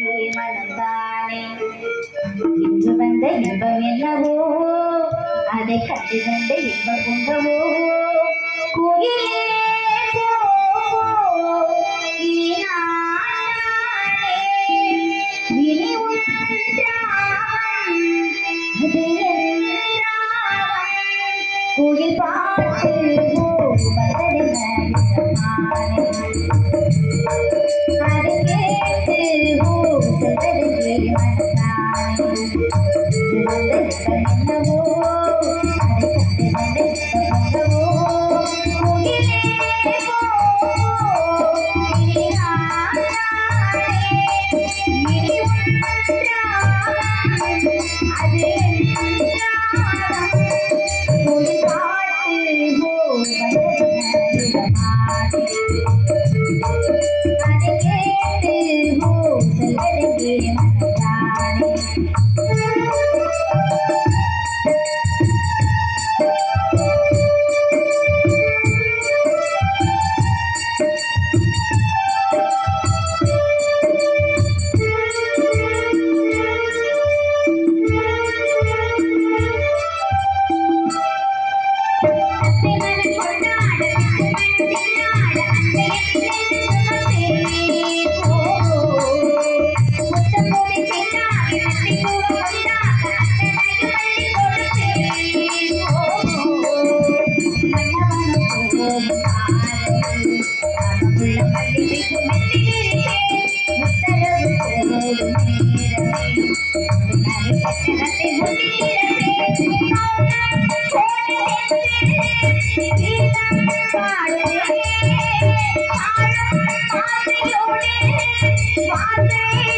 மனந்தானே இன்று வந்த இன்பம் என்னவோ அதை கண்டு வந்த இன்பம் பொங்கவோ கோயிலே போ இனி நான் जाने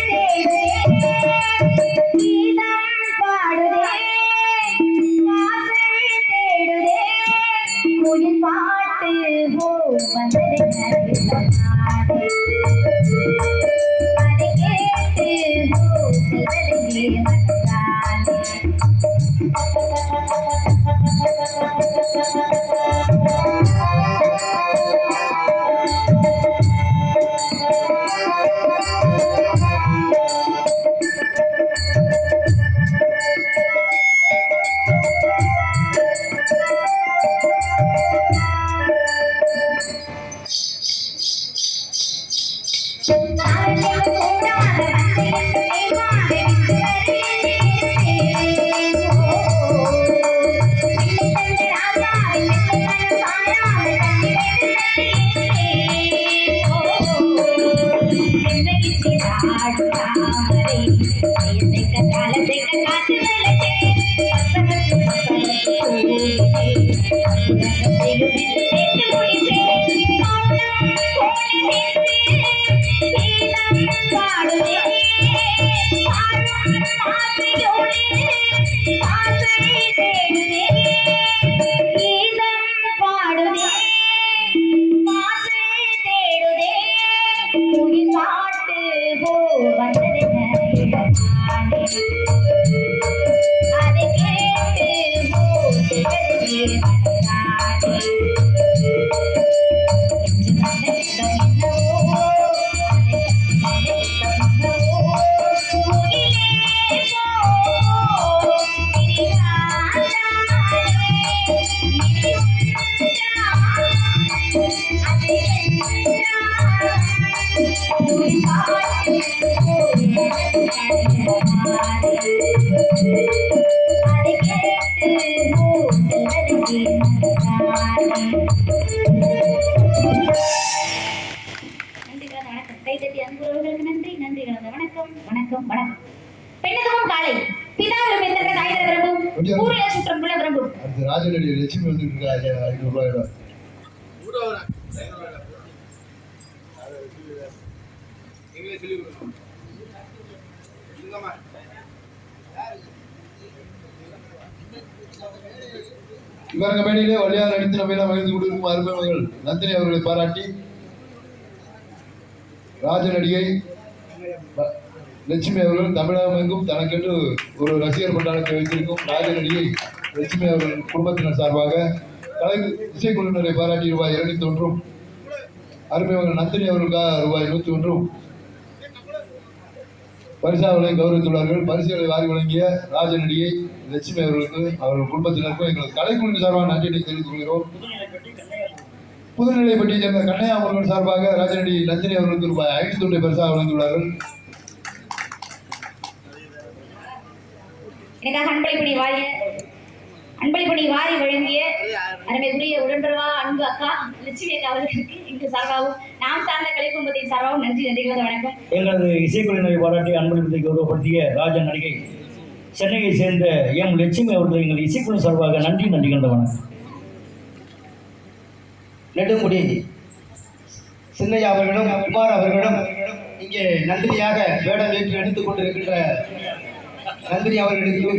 அதை வணக்கம் பெண்ணதும் காலை. பிதாவிலும் எத்தனை தாய் விரும்பும் ஊரில் சுற்றம் புள்ள விரும்பும். அடுத்து ராஜநடி லட்சுமி ஐநூறு ரூபாயோட இவரங்க மேடையிலே வழியாக நடித்து நம்ம மகிழ்ந்து கொண்டிருக்கும் அருமை நந்தினி அவர்களை பாராட்டி ராஜ நடிகை ப- லட்சுமி அவர்கள் தமிழகம் எங்கும் தனக்கென்று ஒரு ரசிகர் பட்டாளத்தை வைத்திருக்கும் ராஜ லட்சுமி அவர்கள் குடும்பத்தினர் சார்பாக கலை இசைக்குழுவினரை பாராட்டி ரூபாய் இருநூத்தி ஒன்றும் அருமை நந்தினி அவர்களுக்காக ரூபாய் நூற்றி ஒன்றும் பரிசாவளையும் கௌரவித்துள்ளார்கள். பரிசுகளை வாரி வழங்கிய ராஜநடிகை லட்சுமி அவர்களுக்கு அவர்கள் குடும்பத்தினருக்கும் எங்களது கலைக்குழுவின் சார்பாக நன்றியை தெரிவித்துக் கொள்கிறோம். பற்றி சேர்ந்த கண்ணையா அவர்கள் சார்பாக ராஜநடி நந்தினி அவர்களுக்கு ரூபாய் ஐநூத்தி ஒன்றை பரிசாக வழங்கியுள்ளார்கள். எனக்காக அன்பளிப்படி வாரிய அன்பளிப்படி வாரி வழங்கிய அருமைக்குரிய உடன்பருவா அன்பு அக்கா லட்சுமி அக்கா அவர்களுக்கு இங்கு சார்பாகவும் நாம் சார்ந்த கலைக்கும்பத்தின் சார்பாகவும் நன்றி நன்றிகளது வணக்கம். எங்களது இசைக்குழுவினரை பாராட்டி அன்பளிப்பத்தை கௌரவப்படுத்திய ராஜன் நடிகை சென்னையை சேர்ந்த எம் லட்சுமி அவர்கள் எங்கள் இசைக்குழு சார்பாக நன்றி நன்றி கண்ட வணக்கம். நெடுங்குடி சின்னையா அவர்களும் குமார் அவர்களும் இங்கே நன்றியாக வேடம் ஏற்று நடித்துக் கொண்டிருக்கின்ற நந்தினி அவர்களுக்கு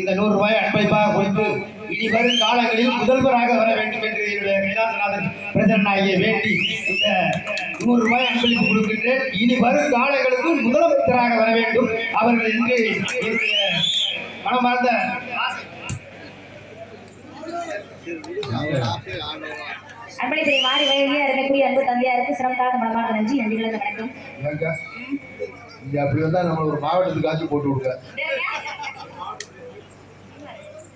இந்த நூறு ரூபாய் அன்பளிப்பாக கொடுத்து இனி வரும் காலங்களில் முதல்வராக வர வேண்டும் என்று என்னுடைய கைலாசநாதன் ஆகிய வேண்டி இந்த நூறு ரூபாய் அன்பளிப்பு கொடுக்கின்றேன். இனி வரும் காலங்களுக்கு முதலமைச்சராக வர வேண்டும். அவர்கள் என்று என்னுடைய மனமார்ந்த அன்பளிப்படி வாரி வழங்கிய அருமைக்குரிய அன்பு தந்தையாருக்கு சிறப்பாக மனமாக நன்றி நன்றிகளது வணக்கம். நீங்க அப்படி வந்தா நம்ம ஒரு மாவட்டத்துக்கு ஆட்சி போட்டு விடுங்க.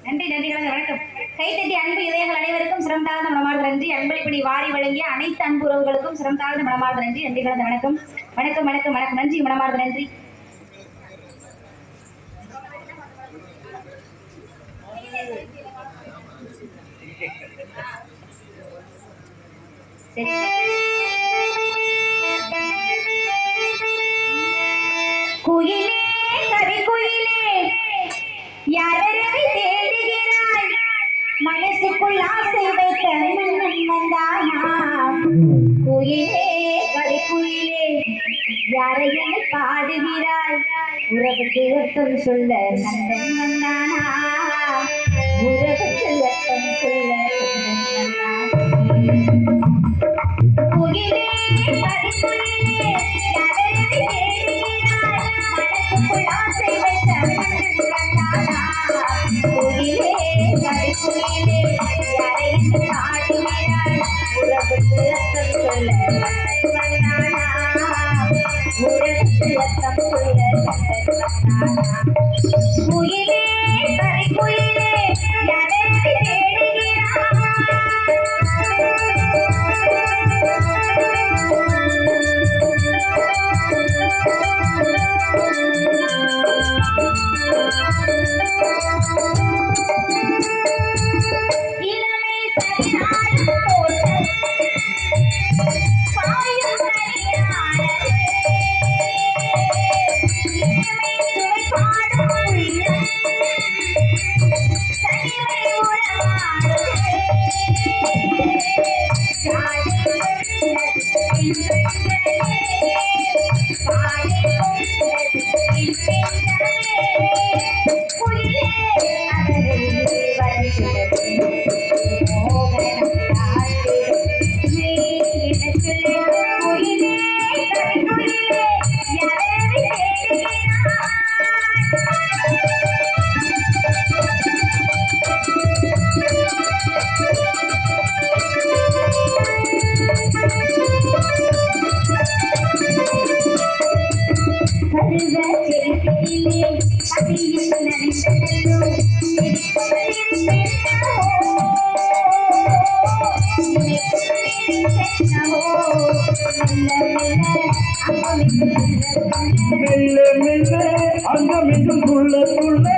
நன்றி நன்றி கலந்த வணக்கம். கைத்தட்டி அன்பு இதயங்கள் அனைவருக்கும் சிரம் தாழ்ந்த மனமார்ந்த நன்றி. அன்பளிப்படி வாரி வழங்கிய அனைத்து அன்பு உறவுகளுக்கும் சிரம் தாழ்ந்த மனமார்ந்த நன்றி. நன்றி கலந்த வணக்கம். வணக்கம் வணக்கம் வணக்கம். நன்றி மனமார்ந்த நன்றி. குயிலே யாரையனை பாடுகிறாய்? உறவுக்கு அர்த்தம் சொல்ல நந்தன் நந்தானா உறவுக்கு அர்த்தம் சொல்ல மெல்ல அங்கமெங்கும் துள்ள